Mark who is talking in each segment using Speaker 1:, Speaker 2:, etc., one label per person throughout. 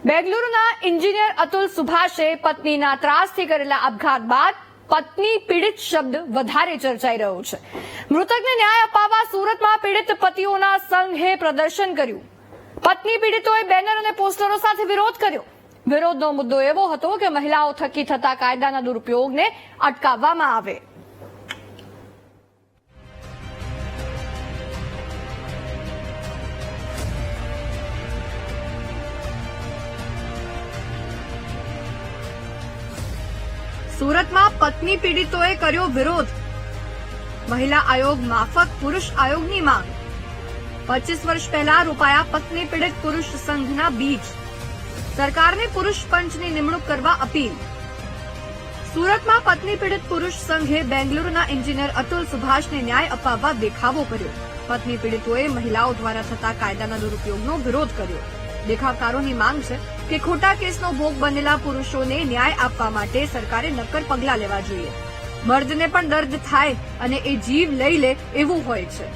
Speaker 1: બેંગલુરુના engineer Atul સુભાષે પત્નીના ત્રાસથી કરેલા આપઘાત બાદ પત્ની પીડિત શબ્દ વધારે ચર્ચાઈ રહ્યો છે મૃતકને ન્યાય અપાવવા સુરતમાં પીડિત પતિઓના સંઘે પ્રદર્શન કર્યું પત્ની પીડિતોએ બેનર અને પોસ્ટરો સાથે વિરોધ કર્યો વિરોધનો મુદ્દો એવો હતો કે મહિલાઓ થકી થતા કાયદાના દુરુપયોગને અટકાવવામાં આવે સુરતમાં પત્ની પીડિતોએ કર્યો વિરોધ. મહિલા આયોગ માફક, પુરુષ આયોગની માંગ. પચીસ વર્ષ પહેલા રોપાયા પત્ની પીડિત પુરુષ સંઘના બીજ. સરકારને પુરુષ પંચની નિમણૂક કરવા અપીલ. સુરતમાં પત્ની પીડિત પુરુષ સંઘે બેંગલુરુના એન્જિનિયર અતુલ સુભાષને ન્યાય અપાવવા દેખાવો કર્યો. પત્ની પીડિતોએ મહિલાઓ દ્વારા થતા કાયદાના દુરુપયોગનો વિરોધ કર્યો. દેખાવકારોની માંગ છે કે ખોટા કેસનો ભોગ બનેલા પુરુષોને ન્યાય આપવા માટે સરકારે નક્કર પગલાં લેવા જોઈએ. મર્દને પણ દર્દ થાય અને એ જીવ લઈ લે એવું હોય છે.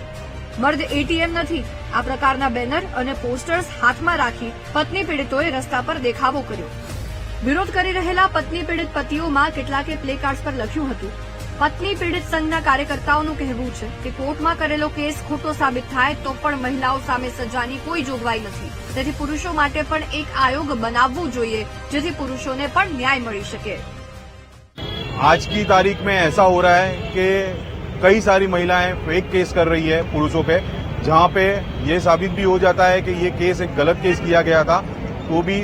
Speaker 1: મર્દ એટીએમ નથી. આ પ્રકારના બેનર અને પોસ્ટર્સ હાથમાં રાખી પત્ની પીડિતોએ રસ્તા પર દેખાવો કર્યો. વિરોધ કરી રહેલા પત્ની પીડિત પતિઓમાં કેટલાકે પ્લે કાર્ડ્સ પર લખ્યું હતું. પત્ની પીડિત સંઘના કાર્યકર્તાઓનું કહેવું છે કે કોર્ટમાં કરેલો કેસ ખોટો સાબિત થાય તો પણ મહિલાઓ સામે સજાની કોઈ જોગવાઈ નથી તેથી પુરુષો માટે પણ એક આયોગ બનાવવું જોઈએ જેથી પુરુષોને પણ ન્યાય મળી શકે
Speaker 2: आज की तारीख में ऐसा हो रहा है कि कई सारी महिलाएं फेक केस कर रही है पुरुषों पे जहां पे ये साबित भी हो जाता है कि ये केस एक गलत केस किया गया था तो भी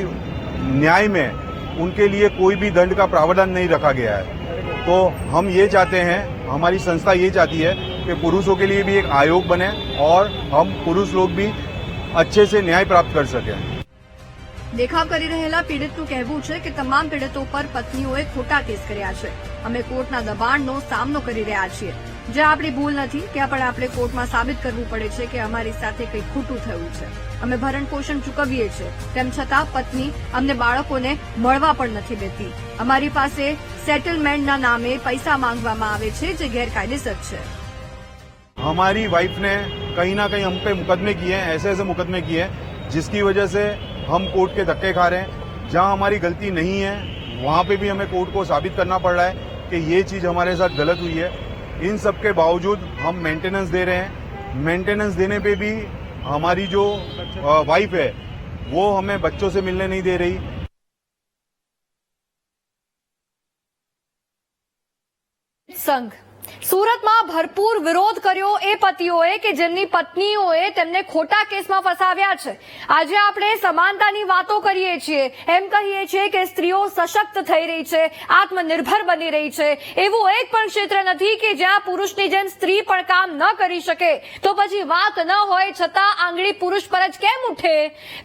Speaker 2: न्याय में उनके लिए कोई भी दंड का प्रावधान नहीं रखा गया है तो हम ये चाहते हैं हमारी संस्था ये चाहती है कि पुरुषों के लिए भी एक आयोग बने और हम पुरुष लोग भी अच्छे से न्याय प्राप्त कर सकें
Speaker 1: દેખાવ કરી રહેલા પીડિતનું કહેવું છે કે તમામ પીડિતો પર પત્નીઓએ ખોટા કેસ કર્યા છે અમે કોર્ટના દબાણનો સામનો કરી રહ્યા છીએ જે આપણી ભૂલ નથી ત્યાં પણ આપણે કોર્ટમાં સાબિત કરવું પડે છે કે અમારી સાથે કંઈ ખોટું થયું છે અમે ભરણ પોષણ ચૂકવીએ છીએ તેમ છતાં પત્ની અમને બાળકોને મળવા પણ નથી દેતી અમારી પાસે સેટલમેન્ટના નામે પૈસા માંગવામાં આવે છે જે ગેરકાયદેસર છે
Speaker 2: हमारी वाइफ ने कहीं ना कहीं हम पे मुकदमे किए हैं ऐसे ऐसे मुकदमे किए हैं जिसकी वजह से हम कोर्ट के धक्के खा रहे हैं जहां हमारी गलती नहीं है वहां पे भी हमें कोर्ट को साबित करना पड़ रहा है कि ये चीज हमारे साथ गलत हुई है इन सब के बावजूद हम मेंटेनेंस दे रहे हैं। मेंटेनेंस देने पे भी हमारी जो वाइफ है, वो हमें बच्चों से मिलने नहीं दे रही।
Speaker 1: સંઘ સુરતમાં ભરપૂર વિરોધ કર્યો એ પતિઓએ કે જેમની પત્નીઓએ તેમને ખોટા કેસમાં ફસાવ્યા છે. આજે આપણે સમાનતાની વાતો કરીએ છીએ. એમ કહીએ છીએ કે સ્ત્રીઓ સશક્ત થઈ રહી છે, આત્મનિર્ભર બની રહી છે. એવું એક પણ ક્ષેત્ર નથી કે જ્યાં પુરુષની જેમ સ્ત્રી પણ કામ ન કરી શકે. તો પછી વાત ન હોય છતાં આંગળી પુરુષ પર જ કેમ ઉઠે?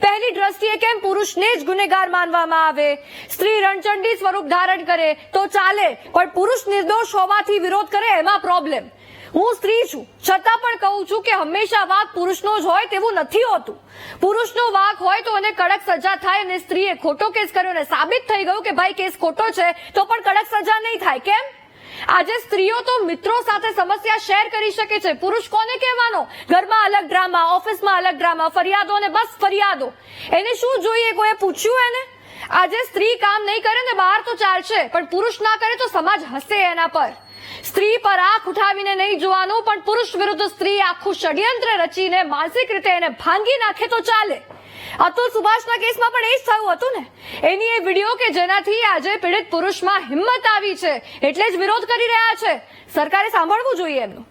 Speaker 1: પહેલી દ્રષ્ટિએ કેમ પુરુષને જ ગુનેગાર માનવામાં આવે? સ્ત્રી રણચંડી સ્વરૂપ ધારણ કરે તો ચાલે, પણ પુરુષ નિર્દોષ હોવાથી વિરોધ કરે એમાં પ્રોબ્લેમ હું સ્ત્રી છું. છતાં પણ કહું છું કે હંમેશા વાક પુરુષનો જ હોય તેવું નથી હોતું. પુરુષનો વાક હોય તો એને કડક સજા થાય અને સ્ત્રીએ ખોટો કેસ કર્યો અને સાબિત થઈ ગયું કે ભાઈ કેસ ખોટો છે, તો પણ કડક સજા નહીં થાય. કેમ? આજે સ્ત્રીઓ તો મિત્રો સાથે સમસ્યા શેર કરી શકે છે. પુરુષ કોને કહેવાનો? ઘરમાં અલગ ડ્રામા ઓફિસમાં અલગ ડ્રામા ફરિયાદો અને બસ ફરિયાદો. એને શું જોઈએ? કોઈએ પૂછ્યું એને? આજે સ્ત્રી કામ નહીં કરે ને બહાર તો ચાલશે, પણ પુરુષ ના કરે તો સમાજ હસે એના પર. સ્ત્રી પર આંખ ઉઠાવીને નહીં જોવાનું, પણ પુરુષ વિરુદ્ધ સ્ત્રી આખું ષડયંત્ર રચીને માનસિક રીતે એને ભાંગી નાખે તો ચાલે. અતુલ સુભાષના કેસમાં પણ એ જ થયું હતું ને. એની એ વીડિયો કે જેનાથી આજે પીડિત પુરુષમાં હિંમત આવી છે, એટલે જ વિરોધ કરી રહ્યા છે. સરકારે સાંભળવું જોઈએ એમનું.